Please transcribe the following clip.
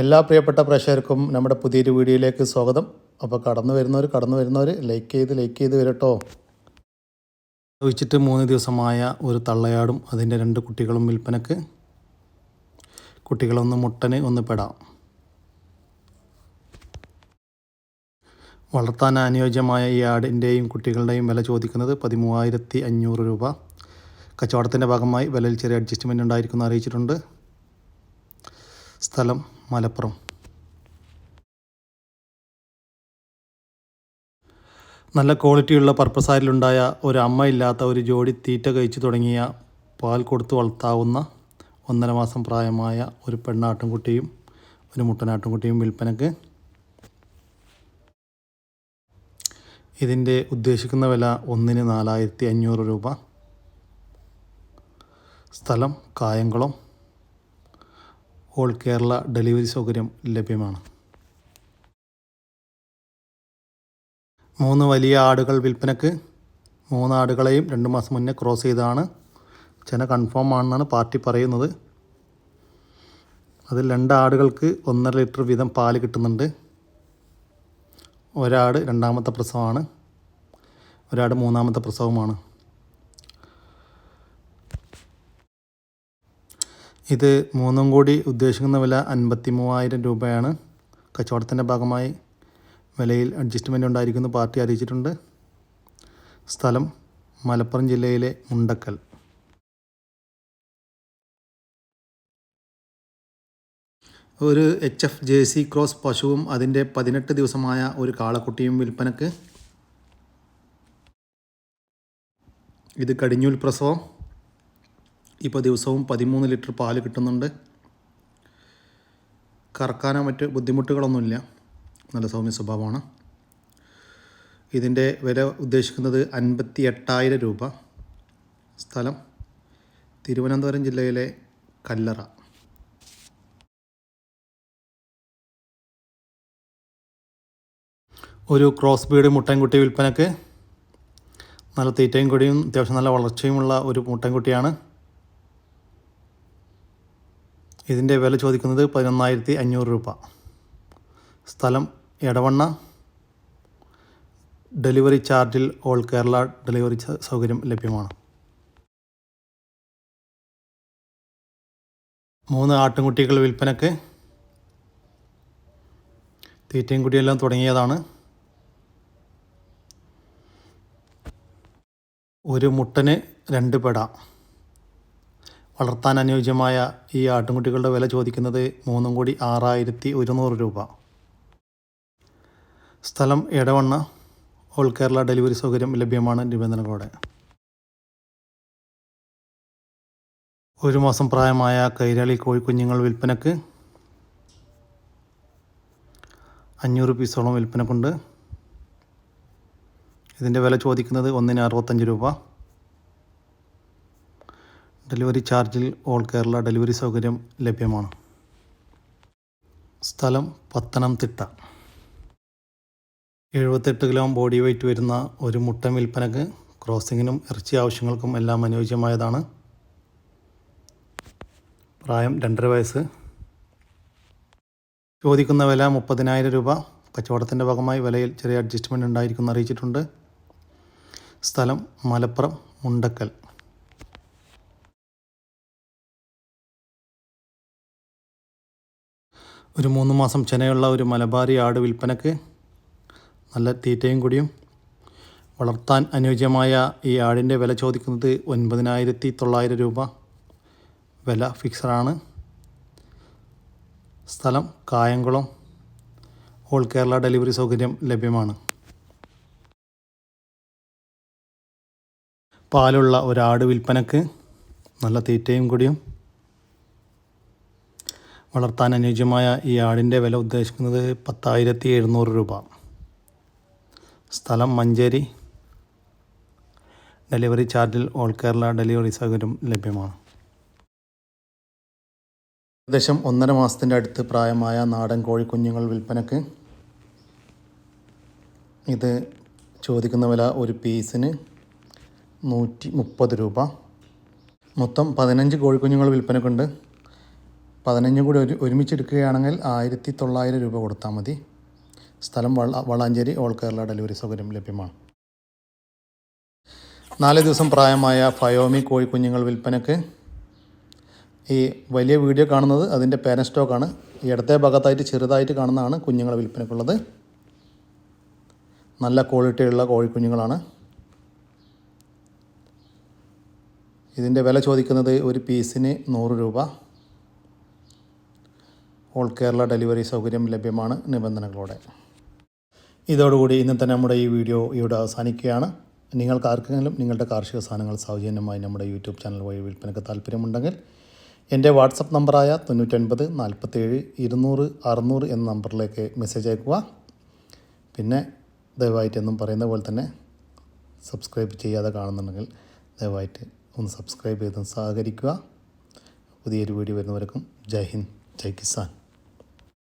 എല്ലാ പ്രിയപ്പെട്ട പ്രേക്ഷകർക്കും നമ്മുടെ പുതിയൊരു വീഡിയോയിലേക്ക് സ്വാഗതം. അപ്പോൾ കടന്നു വരുന്നവർ കടന്നു വരുന്നവർ ലൈക്ക് ചെയ്ത് ലൈക്ക് ചെയ്ത് വരട്ടോ. ചോദിച്ചിട്ട് മൂന്ന് ദിവസമായ ഒരു തള്ളയാടും അതിന്റെ രണ്ട് കുട്ടികളും വിൽപ്പനക്ക്. കുട്ടികളൊന്ന് മുട്ടന് ഒന്ന് പെടാം. വളർത്താൻ അനുയോജ്യമായ ഈ ആടിന്റെയും കുട്ടികളുടെയും വില ചോദിക്കുന്നത് പതിമൂവായിരത്തി അഞ്ഞൂറ് രൂപ. കച്ചവടത്തിന്റെ ഭാഗമായി വിലയിൽ ചെറിയ അഡ്ജസ്റ്റ്മെന്റ് ഉണ്ടായിരിക്കുമെന്ന് അറിയിച്ചിട്ടുണ്ട്. സ്ഥലം മലപ്പുറം. നല്ല ക്വാളിറ്റിയുള്ള പർപ്പസാരിലുണ്ടായ ഒരു അമ്മ ഇല്ലാത്ത ഒരു ജോഡി തീറ്റ കഴിച്ചു തുടങ്ങിയ പാൽ കൊടുത്തു വളർത്താവുന്ന ഒന്നര മാസം പ്രായമായ ഒരു പെണ്ണാട്ടുംകുട്ടിയും ഒരു മുട്ടനാട്ടുംകുട്ടിയും വിൽപ്പനക്ക് ഇതിന്റെ ഉദ്ദേശിക്കുന്ന വില ഒന്നിന് നാലായിരത്തി അഞ്ഞൂറ് രൂപ. സ്ഥലം കായംകുളം. ഓൾ കേരള ഡെലിവറി സൗകര്യം ലഭ്യമാണ്. മൂന്ന് വലിയ ആടുകൾ വിൽപ്പനക്ക് മൂന്ന് ആടുകളെയും രണ്ട് മാസം മുന്നേ ക്രോസ് ചെയ്തതാണ്. ചെന കൺഫേം ആണെന്നാണ് പാർട്ടി പറയുന്നത്. അതിൽ രണ്ട് ആടുകൾക്ക് ഒന്നര ലിറ്റർ വീതം പാൽ കിട്ടുന്നുണ്ട്. ഒരാട് രണ്ടാമത്തെ പ്രസവമാണ്. ഒരാട് മൂന്നാമത്തെ പ്രസവമാണ്. ഇത് മൂന്നും കൂടി ഉദ്ദേശിക്കുന്ന വില അൻപത്തി മൂവായിരം രൂപയാണ്. കച്ചവടത്തിന്റെ ഭാഗമായി വിലയിൽ അഡ്ജസ്റ്റ്മെന്റ് ഉണ്ടായിരിക്കുന്നു പാർട്ടി അറിയിച്ചിട്ടുണ്ട്. സ്ഥലം മലപ്പുറം ജില്ലയിലെ മുണ്ടക്കൽ. ഒരു H F J C cross പശുവും അതിന്റെ പതിനെട്ട് ദിവസമായ ഒരു കാളക്കുട്ടിയും വിൽപ്പനക്ക്. ഇത് കടിഞ്ഞൂൽ പ്രസവം. ഇപ്പോൾ ദിവസവും പതിമൂന്ന് ലിറ്റർ പാൽ കിട്ടുന്നുണ്ട്. കറക്കാനോ മറ്റ് ബുദ്ധിമുട്ടുകളൊന്നുമില്ല. നല്ല സൗമ്യ സ്വഭാവമാണ്. ഇതിന്റെ വില ഉദ്ദേശിക്കുന്നത് അൻപത്തി എട്ടായിരം രൂപ. സ്ഥലം തിരുവനന്തപുരം ജില്ലയിലെ കല്ലറ. ഒരു ക്രോസ് ബീഡ് മുട്ടൻകുട്ടി വിൽപ്പനക്ക് നല്ല തീറ്റയും കൊടിയും അത്യാവശ്യം നല്ല വളർച്ചയുമുള്ള ഒരു മുട്ടൻകുട്ടിയാണ്. ഇതിന്റെ വില ചോദിക്കുന്നത് പതിനൊന്നായിരത്തി അഞ്ഞൂറ് രൂപ. സ്ഥലം എടവണ്ണ. ഡെലിവറി ചാർജിൽ ഓൾ കേരള ഡെലിവറി സൗകര്യം ലഭ്യമാണ്. മൂന്ന് ആട്ടിൻകുട്ടികൾ വിൽപ്പനക്ക്. തീറ്റയും കുട്ടിയെല്ലാം തുടങ്ങിയതാണ്. ഒരു മുട്ടന് രണ്ട് പെട. വളർത്താൻ അനുയോജ്യമായ ഈ ആട്ടിൻകുട്ടികളുടെ വില ചോദിക്കുന്നത് മൂന്നും കൂടി ആറായിരത്തി ഒരുന്നൂറ് രൂപ. സ്ഥലം എടവണ്ണ ഓൾ കേരള ഡെലിവറി സൗകര്യം ലഭ്യമാണ് നിബന്ധനകളോടെ ഒരു മാസം പ്രായമായ കൈരാളി കോഴിക്കുഞ്ഞുങ്ങൾ വിൽപ്പനക്ക് അഞ്ഞൂറ് പീസോളം വിൽപ്പനക്കുണ്ട്. ഇതിന്റെ വില ചോദിക്കുന്നത് ഒന്നിന് അറുപത്തഞ്ച് രൂപ. ഡെലിവറി ചാർജിൽ ഓൾ കേരള ഡെലിവറി സൗകര്യം ലഭ്യമാണ്. സ്ഥലം പത്തനംതിട്ട. എഴുപത്തെട്ട് കിലോ ബോഡി വെയ്റ്റ് വരുന്ന ഒരു മുട്ട വിൽപ്പനക്ക് ക്രോസിങ്ങിനും ഇറച്ചി ആവശ്യങ്ങൾക്കും എല്ലാം അനുയോജ്യമായതാണ്. പ്രായം രണ്ടര വയസ്സ്. ചോദിക്കുന്ന വില മുപ്പതിനായിരം രൂപ. കച്ചവടത്തിന്റെ ഭാഗമായി വിലയിൽ ചെറിയ അഡ്ജസ്റ്റ്മെന്റ് ഉണ്ടായിരിക്കുമെന്ന് അറിയിച്ചിട്ടുണ്ട്. സ്ഥലം മലപ്പുറം മുണ്ടക്കൽ. ഒരു മൂന്ന് മാസം ചെനയുള്ള ഒരു മലബാറി ആട് വിൽപ്പനക്ക് നല്ല തീറ്റയും കൂടിയും വളർത്താൻ അനുയോജ്യമായ ഈ ആടിന്റെ വില ചോദിക്കുന്നത് ഒൻപതിനായിരത്തി തൊള്ളായിരം രൂപ വില ഫിക്സഡാണ്. സ്ഥലം കായംകുളം. ഓൾ കേരള ഡെലിവറി സൗകര്യം ലഭ്യമാണ്. പാലുള്ള ഒരാട് വിൽപ്പനക്ക് നല്ല തീറ്റയും കൂടിയും വളർത്താൻ അനുയോജ്യമായ ഈ ആടിന്റെ വില ഉദ്ദേശിക്കുന്നത് പത്തായിരത്തി എഴുന്നൂറ് രൂപ. സ്ഥലം മഞ്ചേരി. ഡെലിവറി ചാർജിൽ ഓൾ കേരള ഡെലിവറി സൗകര്യം ലഭ്യമാണ്. ഏകദേശം ഒന്നര മാസത്തിന്റെ അടുത്ത് പ്രായമായ നാടൻ കോഴിക്കുഞ്ഞുങ്ങൾ വിൽപ്പനക്ക്. ഇത് ചോദിക്കുന്ന വില ഒരു പീസിന് നൂറ്റി മുപ്പത് രൂപ. മൊത്തം പതിനഞ്ച് കോഴിക്കുഞ്ഞുങ്ങൾ വിൽപ്പനക്കുണ്ട്. പതിനഞ്ചും കൂടി ഒരു ഒരുമിച്ചെടുക്കുകയാണെങ്കിൽ ആയിരത്തി തൊള്ളായിരം രൂപ കൊടുത്താൽ മതി. സ്ഥലം വള വളാഞ്ചേരി ഓൾ കേരള ഡെലിവറി സൗകര്യം ലഭ്യമാണ്. നാല് ദിവസം പ്രായമായ ഫയോമി കോഴിക്കുഞ്ഞുങ്ങൾ വിൽപ്പനക്ക് ഈ വലിയ വീഡിയോ കാണുന്നത് അതിന്റെ പേരൻ സ്റ്റോക്കാണ്. ഇടത്തെ ഭാഗത്തായിട്ട് ചെറുതായിട്ട് കാണുന്നതാണ് കുഞ്ഞുങ്ങളെ വിൽപ്പനക്കുള്ളത് നല്ല ക്വാളിറ്റിയുള്ള കോഴിക്കുഞ്ഞുങ്ങളാണ്. ഇതിന്റെ വില ചോദിക്കുന്നത് ഒരു പീസിന് നൂറ് രൂപ. ഓൾ കേരള ഡെലിവറി സൗകര്യം ലഭ്യമാണ് നിബന്ധനകളോടെ. ഇതോടുകൂടി ഇന്നത്തെ നമ്മുടെ ഈ വീഡിയോ ഇവിടെ അവസാനിക്കുകയാണ്. നിങ്ങൾക്ക് ആർക്കെങ്കിലും നിങ്ങളുടെ കാർഷിക സാധനങ്ങൾ സൗജന്യമായി നമ്മുടെ യൂട്യൂബ് ചാനൽ വഴി വിൽപ്പനയ്ക്ക് താല്പര്യമുണ്ടെങ്കിൽ എന്റെ വാട്സപ്പ് നമ്പറായ തൊണ്ണൂറ്റൊൻപത് നാൽപ്പത്തേഴ് ഇരുന്നൂറ് അറുന്നൂറ് എന്ന നമ്പറിലേക്ക് മെസ്സേജ് അയക്കുക. പിന്നെ ദയവായിട്ട് എന്നും പറയുന്ന പോലെ തന്നെ സബ്സ്ക്രൈബ് ചെയ്യാതെ കാണുന്നുണ്ടെങ്കിൽ ദയവായിട്ട് ഒന്ന് സബ്സ്ക്രൈബ് ചെയ്ത് സഹകരിക്കുക. പുതിയൊരു വീഡിയോ വരുന്നവർക്കും ജയ് ഹിന്ദ് ജയ് കിസാൻ.